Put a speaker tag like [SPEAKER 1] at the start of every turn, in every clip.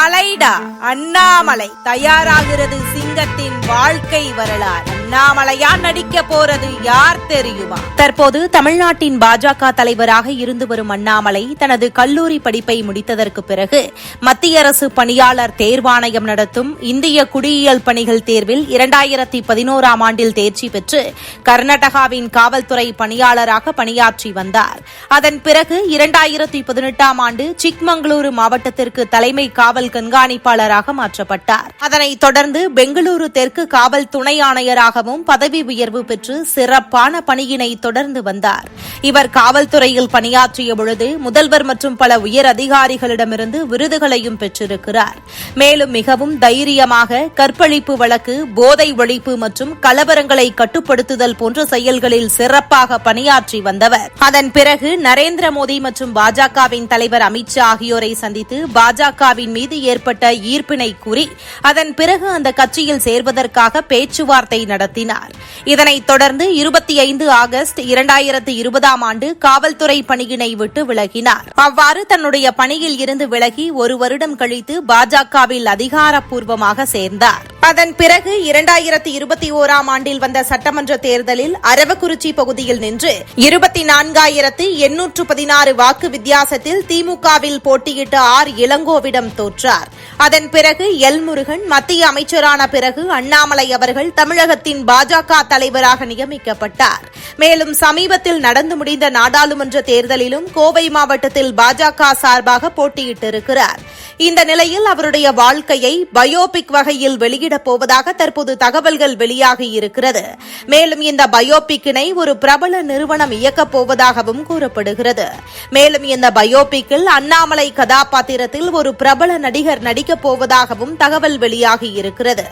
[SPEAKER 1] தலைடா அண்ணாமலை தயாராகிறது சிங்கத்தின் வாழ்க்கை வரலாறு. அண்ணாமலையா நடிக்க போறது யார் தெரியுமா? தற்போது தமிழ்நாட்டின் பாஜக தலைவராக இருந்து வரும் அண்ணாமலை தனது கல்லூரி படிப்பை முடித்ததற்கு பிறகு மத்திய அரசு பணியாளர் தேர்வாணையம் நடத்தும் இந்திய குடியியல் பணிகள் தேர்வில் இரண்டாயிரத்தி பதினோராம் ஆண்டில் தேர்ச்சி பெற்று கர்நாடகாவின் காவல்துறை பணியாளராக பணியாற்றி வந்தார். அதன் பிறகு இரண்டாயிரத்தி பதினெட்டாம் ஆண்டு சிக்மங்களூரு மாவட்டத்திற்கு தலைமை காவல் கண்காணிப்பாளராக மாற்றப்பட்டார். அதனைத் தொடர்ந்து பெங்களூரு தெற்கு காவல் துணை ஆணையராக ஆணையராகவும் பதவி உயர்வு பெற்று சிறப்பான பணியினை தொடர்ந்து வந்தார். இவர் காவல்துறையில் பணியாற்றிய பொழுது முதல்வர் மற்றும் பல உயர் அதிகாரிகளிடமிருந்து விருதுகளையும் பெற்றிருக்கிறார். மேலும் மிகவும் தைரியமாக கற்பழிப்பு வழக்கு போதை ஒழிப்பு மற்றும் கலவரங்களை கட்டுப்படுத்துதல் போன்ற செயல்களில் சிறப்பாக பணியாற்றி வந்தவர். அதன் பிறகு நரேந்திர மோடி மற்றும் பாஜகவின் தலைவர் அமித் ஷா ஆகியோரை சந்தித்து பாஜகவின் மீது ஏற்பட்ட ஈர்ப்பினை கூறி அதன் பிறகு அந்த கட்சியில் சேர்வதற்காக பேச்சுவார்த்தை நடத்தினார். இதனைத் தொடர்ந்து இருபத்தி ஐந்து ஆகஸ்ட் இரண்டாயிரத்து இருபதாம் ஆண்டு காவல்துறை பணியினை விட்டு விலகினார். அவ்வாறு தன்னுடைய பணியில் இருந்து விலகி ஒரு வருடம் கழித்து பாஜகவில் அதிகாரப்பூர்வமாக சேர்ந்தார். அதன் பிறகு இரண்டாயிரத்து இருபத்தி ஓராம் ஆண்டில் வந்த சட்டமன்ற தேர்தலில் அரவக்குறிச்சி பகுதியில் நின்று இருபத்தி நான்காயிரத்து எண்ணூற்று பதினாறு வாக்கு வித்தியாசத்தில் திமுகவில் போட்டியிட்ட ஆர் இளங்கோவிடம் தோற்றார். அதன் பிறகு எல் முருகன் மத்திய அமைச்சரான பிறகு அண்ணாமலை அவர்கள் தமிழகத்தின் பாஜக தலைவராக நியமிக்கப்பட்டார். மேலும் சமீபத்தில் நடந்து முடிந்த நாடாளுமன்ற தேர்தலிலும் கோவை மாவட்டத்தில் பாஜக சார்பாக போட்டியிட்டிருக்கிறார். இந்த நிலையில் அவருடைய வாழ்க்கையை பயோபிக் வகையில் வெளியிடப் போவதாக தற்போது தகவல்கள் வெளியாகி இருக்கிறது. மேலும் இந்த பயோபிக்கினை ஒரு பிரபல நிறுவனம் இயக்கப் போவதாகவும் கூறப்படுகிறது. மேலும் இந்த பயோபிக்கில் அண்ணாமலை கதாபாத்திரத்தில் ஒரு பிரபல நடிகர் நடிக்க நடிக்கப் போவதாகவும் தகவல் வெளியாகி இருக்கிறது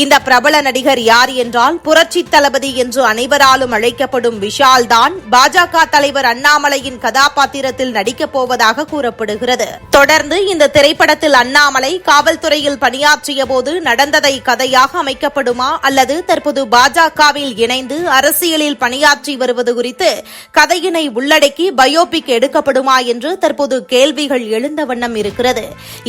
[SPEAKER 1] இந்த பிரபல நடிகர் யார் என்றால் புரட்சி தளபதி என்று அனைவராலும் அழைக்கப்படும் விஷால் தான் பாஜக தலைவர் அண்ணாமலையின் கதாபாத்திரத்தில் நடிக்கப் போவதாக கூறப்படுகிறது. தொடர்ந்து இந்த திரைப்படத்தில் அண்ணாமலை காவல்துறையில் பணியாற்றிய போது நடந்ததை கதையாக அமைக்கப்படுமா அல்லது தற்போது பாஜகவில் இணைந்து அரசியலில் பணியாற்றி வருவது குறித்து கதையினை உள்ளடக்கி பயோபிக் எடுக்கப்படுமா என்று தற்போது கேள்விகள் எழுந்த வண்ணம் இருக்கிறது.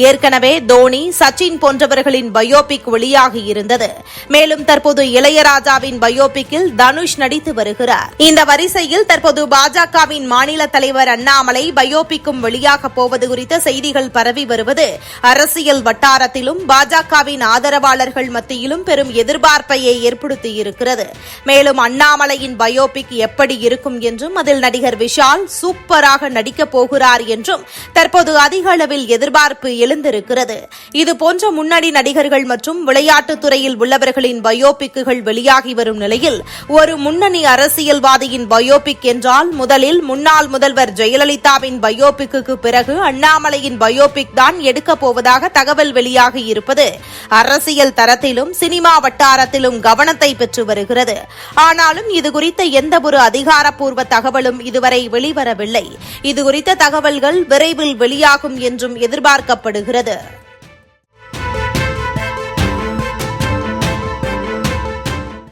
[SPEAKER 1] ஏற்கனவே தோனி தோனி சச்சின் போன்றவர்களின் பயோபிக் வெளியாகி இருந்தது. மேலும் தற்போது இளையராஜாவின் பயோபிக்கில் தனுஷ் நடித்து வருகிறார். இந்த வரிசையில் தற்போது பாஜகவின் மாநில தலைவர் அண்ணாமலை பயோபிக்கும் வெளியாக போவது குறித்த செய்திகள் பரவி வருவது அரசியல் வட்டாரத்திலும் பாஜகவின் ஆதரவாளர்கள் மத்தியிலும் பெரும் எதிர்பார்ப்பையை ஏற்படுத்தியிருக்கிறது. மேலும் அண்ணாமலையின் பயோபிக் எப்படி இருக்கும் என்றும் அதில் நடிகர் விஷால் சூப்பராக நடிக்கப் போகிறார் என்றும் தற்போது அதிக அளவில் எதிர்பார்ப்பு எழுந்திருக்கிறது. இதுபோன்ற முன்னணி நடிகர்கள் மற்றும் விளையாட்டுத் துறையில் உள்ளவர்களின் பயோபிக்குகள் வெளியாகி வரும் நிலையில் ஒரு முன்னணி அரசியல்வாதியின் பயோபிக் என்றால் முதலில் முன்னாள் முதல்வர் ஜெயலலிதாவின் பயோபிக்கு பிறகு அண்ணாமலையின் பயோபிக் தான் எடுக்கப் போவதாக தகவல் வெளியாகி இருப்பது அரசியல் தரத்திலும் சினிமா வட்டாரத்திலும் கவனத்தை பெற்று வருகிறது. ஆனாலும் இதுகுறித்த எந்தவொரு அதிகாரப்பூர்வ தகவலும் இதுவரை வெளிவரவில்லை. இதுகுறித்த தகவல்கள் விரைவில் வெளியாகும் என்றும் எதிர்பார்க்கப்படுகிறது.